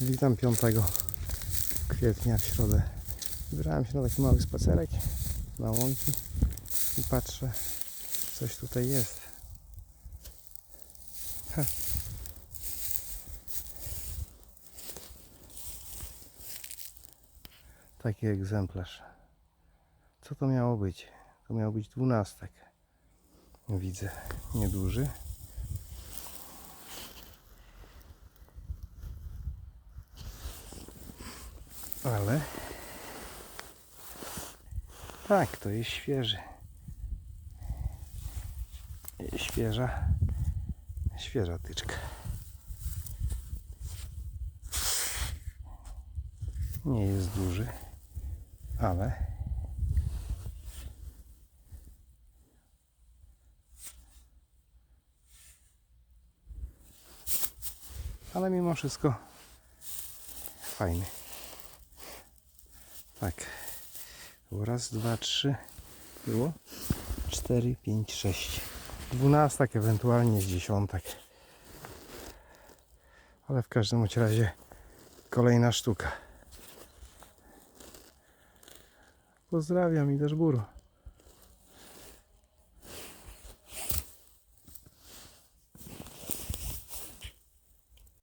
Witam 5 kwietnia w środę. Wybrałem się na taki mały spacerek na łąki i patrzę, coś tutaj jest. Ha. Taki egzemplarz. Co to miało być? To miał być dwunastek. Widzę, nieduży. Ale tak, to jest świeży. Świeża, świeża tyczka. Nie jest duży, ale ale mimo wszystko fajny. Tak. Było raz, dwa, trzy. Było? Cztery, pięć, sześć. Dwunastak, ewentualnie dziesiątek. Ale w każdym razie kolejna sztuka. Pozdrawiam i też buru.